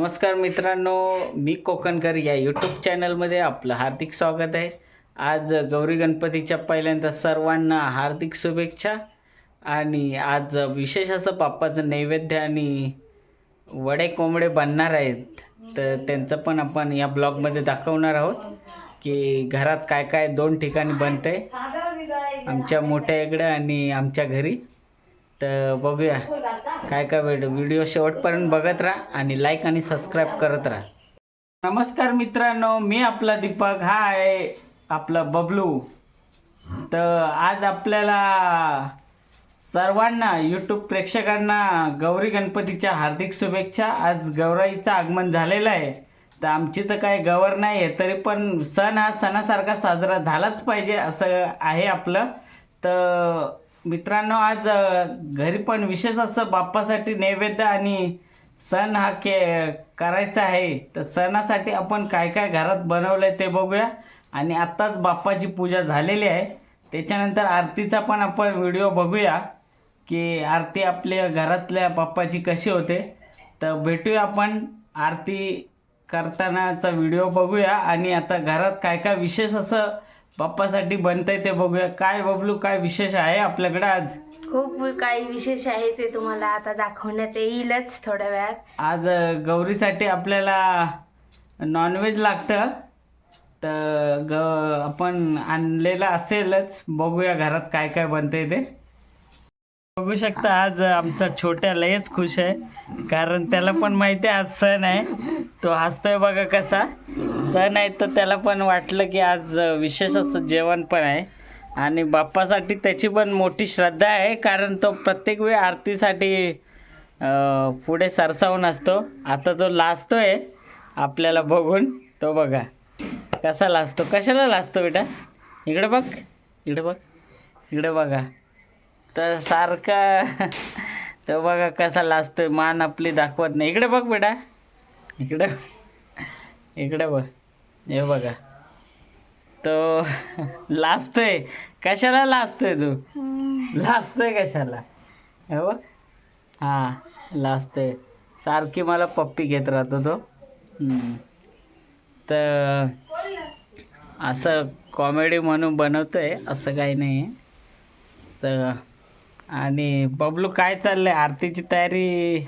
नमस्कार मित्रांनो मी कोकणकर या यूट्यूब चॅनलमध्ये आपलं हार्दिक स्वागत आहे. आज गौरी गणपतीच्या पहिल्यांदा सर्वांना हार्दिक शुभेच्छा आणि आज विशेष असं बाप्पाचं नैवेद्य आणि वडे कोंबडे बनणार आहेत. तर त्यांचं पण आपण या ब्लॉगमध्ये दाखवणार आहोत की घरात काय काय दोन ठिकाणी बनतंय. आमच्या मोठ्या इकडं आणि आमच्या घरी. तर बघूया. काय काय व्हिडिओ व्हिडिओ शेवटपर्यंत बघत राहा आणि लाईक आणि सबस्क्राईब करत राहा. नमस्कार मित्रांनो मी आपला दीपक. हा आहे आपला बबलू. तर आज आपल्याला सर्वांना यूट्यूब प्रेक्षकांना गौरी गणपतीच्या हार्दिक शुभेच्छा. आज गौराईचं आगमन झालेलं आहे. तर आमची तर काही गवर नाही आहे तरी पण सण हा सणासारखा साजरा झालाच पाहिजे असं आहे आपलं. तर मित्रांनो आज घरी पण विशेष असं बाप्पासाठी नैवेद्य आणि सण हा के करायचा आहे. तर सणासाठी आपण काय काय घरात बनवलं आहे ते बघूया. आणि आत्ताच बाप्पाची पूजा झालेली आहे. त्याच्यानंतर आरतीचा पण आपण व्हिडिओ बघूया की आरती आपल्या घरातल्या बाप्पाची कशी होते. तर भेटूया आपण आरती करतानाचा व्हिडिओ बघूया. आणि आता घरात काय काय विशेष असं बाप्पासाठी बनतंय ते बघूया. काय बबलू काय विशेष आहे आपल्याकडे आज? खूप काही विशेष आहे ते तुम्हाला आता दाखवण्यात येईलच थोड्या वेळात. आज अ, गौरीसाठी आपल्याला नॉनव्हेज लागतं. तर ग आपण आणलेलं असेलच. बघूया घरात काय काय बनतंय ते. बघू शकता आज आमचा छोट्या लयच खुश आहे. कारण त्याला पण माहिती आहे आज सण आहे. तो हसतोय बघा कसा. सण आहे तर त्याला पण वाटलं की आज विशेष असं जेवण पण आहे. आणि बाप्पासाठी त्याची पण मोठी श्रद्धा आहे कारण तो प्रत्येक वेळी आरतीसाठी पुढे सरसावून असतो. आता तो लाजतोय आपल्याला बघून तो बघा. कसा लाजतो? कशाला लाजतो बेटा? इकडे बघ. इकडे बघ. इकडे बघा. तर सारखा तो बघा कसा लाजतोय मान आपली दाखवत नाही. इकडे बघ बेटा. इकडे इकडे बघ. हे बघा. तो लाजतोय. कशाला लाजतोय तू? लाजतोय कशाला? हे बघ. हां लाजतोय. सारखी मला पप्पी घेत राहतो तो. तर असं कॉमेडी म्हणून बनवतोय असं काही नाही आहे तर आणि बबलू काय चाललंय? आरतीची तयारी?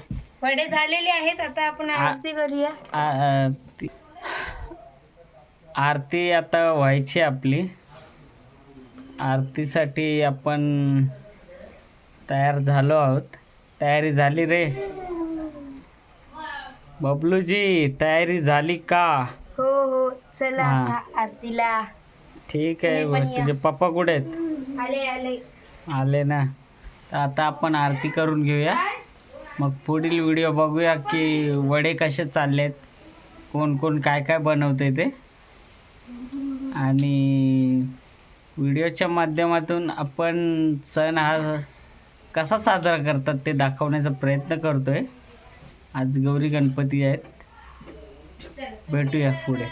वडे झालेले आहेत आता आपण आरती करूया. आ- आ- ती- आरती आता व्हायची आपली. आरतीसाठी आपण तयार झालो आहोत. तयारी झाली रे. बबलूजी तयारी झाली का? हो हो. चला हा. आता आरतीला. ठीक आहे तुम्ही पण या. तुझे पप्पा कुठे आहेत? आले आले. आले ना. तर आता आपण आरती करून घेऊया. मग पुढील व्हिडिओ बघूया की वडे कसे चाललेत कोण कोण काय काय बनवते ते. आणि व्हिडिओच्या माध्यमातून आपण सण हा कसा साजरा करतात ते दाखवण्याचा प्रयत्न करतोय. आज गौरी गणपती आहेत. भेटूया पुढे.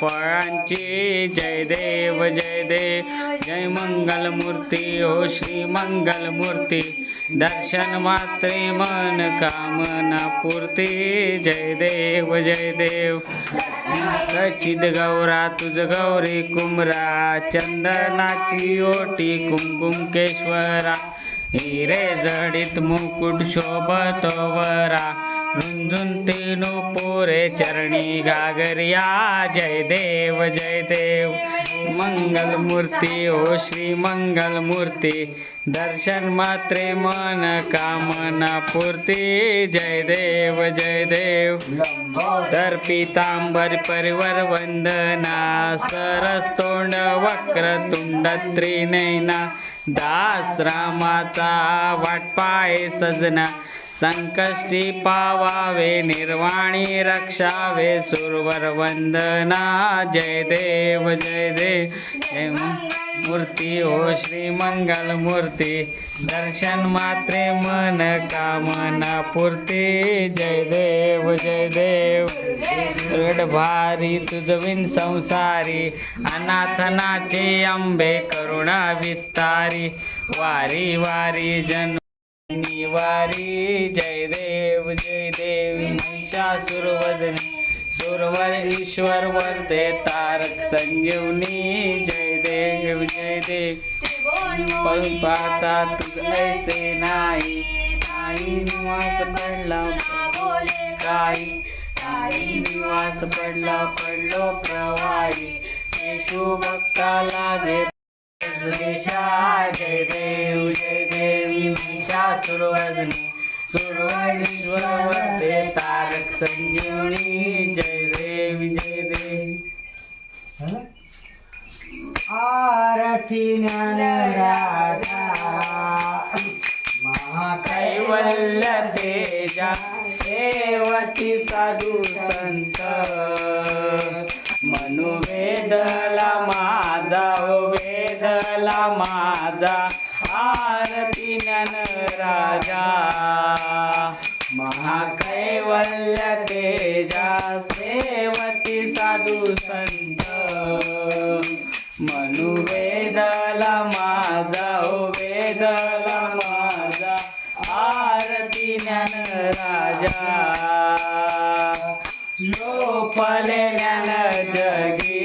फळांची जय देव जय देव. जय मंगल मूर्ती हो श्री मंगल मूर्ती दर्शन मात्रे मन कामना पूर्ती. जय देव जय देव. रचित गौरा तुझ गौरी कुमरा चंदनाची ओटी कुमकुम केश्वरा हिरे जडित मुकुट शोभतो वरा. तीनो पोरे चरणी गागरिया जय देव जय देव। मंगल मूर्ती ओ श्री मंगल मूर्ती दर्शन मात्रे मन कामना पूर्ती। जय देव जय देव। तर पितांबर परिवर वंदना। सरस तोंड वक्र तुंड त्रिनयना दास रामाचा वाटपाय सजना। संकष्टी पावावे निर्वाणी रक्षावे सुरवर वंदना जय देव जय देव जय मूर्ती हो श्री मंगल मूर्ती दर्शन मात्रे मन कामना पूर्ती जय देव जय देव रड भारी तुझविन संसारी अनाथनाचे अंबे करुणा विस्तारी वारी वारी जन वारी जय देव जय देव. महिषासुरवदने सुरवर ईश्वर वरदे. तारक संजीवनी. जय देव जय देव. पाहता तुझे नाही. काही निवास पडला काही काही निवास पडला पडलो प्रवाही. येशू भक्ताला दे देशा जय देव. महिषासुरवदने सुरवणीश्वर तारक संजीवनी जय देवी विजय देव आरती ज्ञान राधा महाकैवल्य तेजा सेवती साधू संत। मनुवेदला माझा वेदला माझा महाकैवल्य तेजा सेवती साधू संत. मनुवेदला माझा ओ वेदला माझा आरती ज्ञान राजा. लोपले ज्ञान जगी.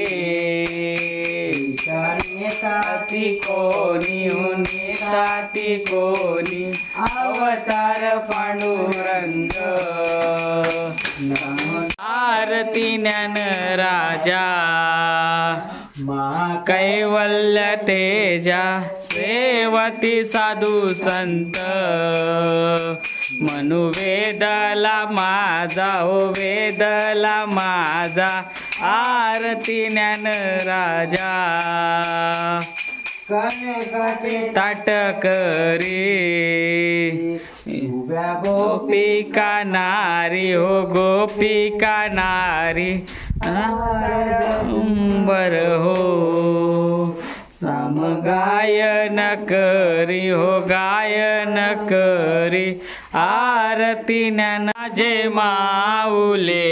नेताती कोणी हो नेताती कोणी? अवतार पांडुरंग. आरती ज्ञान राजा. कैवल्य तेजा. सेवती साधू संत. मनु वेदला माझा ओ वेदला माझा. आरती ज्ञान राजा. कनकाचे ताटकरी उभ्या गो गोपिका नारी हो गोपिका नारी। बर हो। साम गायन करी हो गायन करी। आरती ज्ञानाजे माऊले।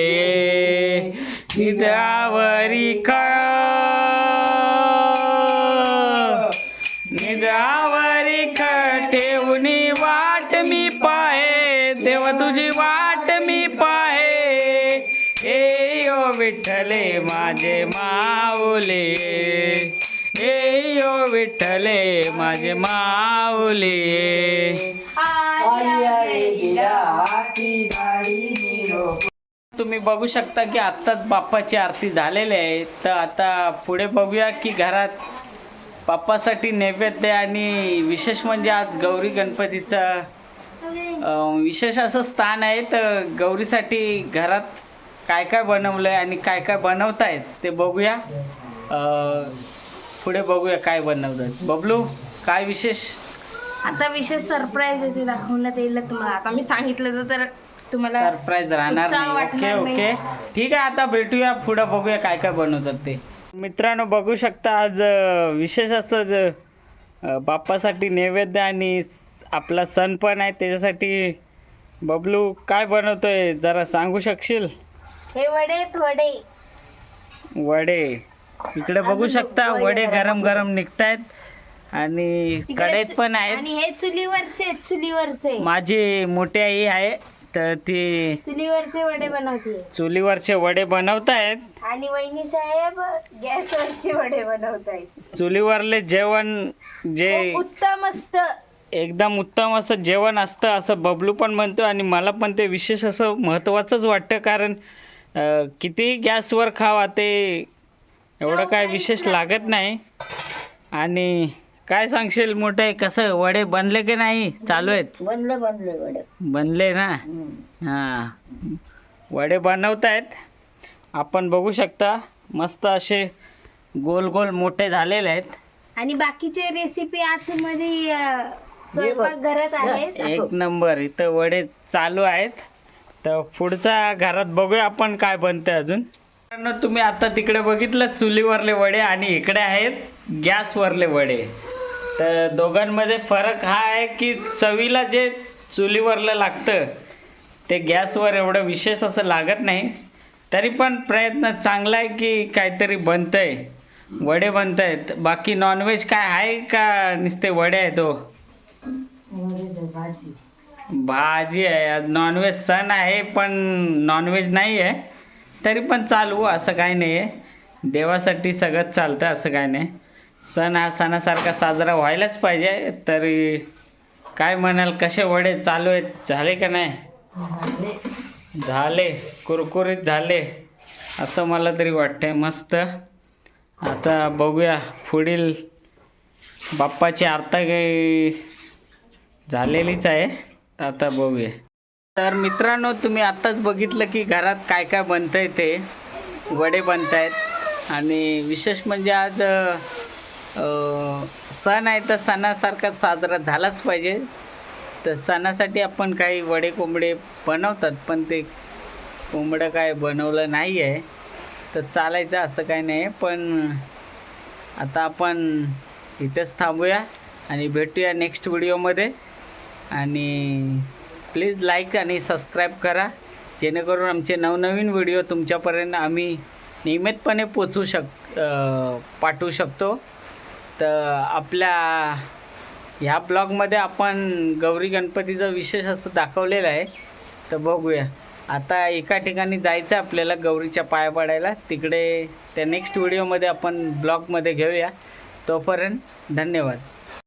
हिदावरी कळ तुझी वाट मी पाहे. ए यो विठ्ठले माझे माऊले. ए यो विठ्ठले माझे माऊले. तुम्ही बघू शकता की आत्ताच बाप्पाची आरती झालेली आहे. तर आता पुढे बघूया की घरात बाप्पासाठी नैवेद्य आणि विशेष म्हणजे आज गौरी गणपतीचा विशेष असं स्थान आहे तर गौरीसाठी घरात काय काय बनवलं आहे आणि काय काय बनवतायत ते बघूया. अं, पुढे बघूया काय बनवतात. बबलू काय विशेष? आता विशेष सरप्राईज आहे ते दाखवण्यात येईल तुम्हाला. आता मी सांगितलं तर- तर तुम्हाला सरप्राईज राहणार उत्साह नाही. ओके वाटणार. ओके ठीक आहे आता भेटूया पुढे बघूया काय काय बनवतात ते. मित्रांनो बघू शकता आज अं, विशेष असं ज- अं, बाप्पासाठी नैवेद्य आणि स- आपला सण पण आहे त्याच्यासाठी बबलू काय बनवतोय जरा सांगू शकशील? हे वडे वडे वडे. इकडे बघू शकता वडे गरम गरम निघतायत. आणि कढईत चु- पण आहेत. आणि हे चुलीवरचे चुलीवरचे. माझी मोठी आई आहे तर ती चुलीवरचे वडे बनवते. चुलीवरचे वडे बनवतायत. आणि वहिनी साहेब गॅसवरचे वडे बनवतायत. चुलीवरले जेवण जे उत्तम असत. एकदम उत्तम असं जेवण असतं असं बबलू पण म्हणतो आणि मला पण ते विशेष असं महत्त्वाचंच वाटतं कारण किती गॅसवर खावा ते एवढं काय विशेष लागत नाही. आणि काय सांगशील मोठे कसं वडे बनले की नाही? चालू आहेत. बनले बनले वडे. बनले ना? हां. वडे बनवतायत. आपण बघू शकता मस्त असे गोल गोल मोठे झालेले आहेत. आणि बाकीचे रेसिपी आतमध्ये स्वयंपाक घरात आहेत एक नंबर. इथं वडे चालू आहेत. तर पुढचा घरात बघूया आपण काय बनतंय अजून. तुम्ही आता तिकडे बघितलं चुलीवरले वडे आणि इकडे आहेत गॅसवरले वडे. तर दोघांमध्ये फरक हा आहे की चवीला जे चुलीवरलं लागतं ते गॅसवर एवढं विशेष असं लागत नाही. तरी पण प्रयत्न चांगला आहे की काहीतरी बनतंय. वडे बनतायत बाकी नॉनव्हेज काय आहे का नुसते वडे आहेत हो? भाजी भाजी आहे. आज नॉनव्हेज सण आहे पण नॉनव्हेज नाही आहे. तरी पण चालू असं काही नाही आहे देवासाठी सगळंच चालतं असं काही नाही. सण हा सणासारखा साजरा व्हायलाच पाहिजे. तरी काय म्हणाल कसे वडे चालू आहेत? झाले का नाही? झाले. कुरकुरीत झाले. असं मला तरी वाटतंय. मस्त. आता बघूया. पुढील बाप्पाची आरता काही झालेलीच आहे. आता बघूया. तर मित्रांनो तुम्ही आत्ताच बघितलं की घरात काय काय बनतंय ते. वडे बनत आहेत आणि विशेष म्हणजे आज सण आहे तर सणासारखा साजरा झालाच पाहिजे. तर सणासाठी आपण काही वडे कोंबडे बनवतात पण ते कोंबडं काय बनवलं नाही आहे. तर चालायचं असं काही नाही आहे. पण आता आपण इथेच थांबूया आणि भेटूया नेक्स्ट व्हिडिओमध्ये. आणि प्लीज लाईक आणि सबस्क्राईब करा. जेणेकरून आमचे नवनवीन व्हिडिओ तुमच्यापर्यंत आम्ही नियमितपणे पोचवू शक पाठवू शकतो. तर आपल्या ह्या ब्लॉगमध्ये आपण गौरी गणपतीचं विशेष असं दाखवलेलं आहे. तर बघूया. आता एका ठिकाणी जायचं आहे आपल्याला गौरीच्या पाया पडायला. तिकडे त्या नेक्स्ट व्हिडिओमध्ये आपण ब्लॉगमध्ये घेऊया. तोपर्यंत धन्यवाद.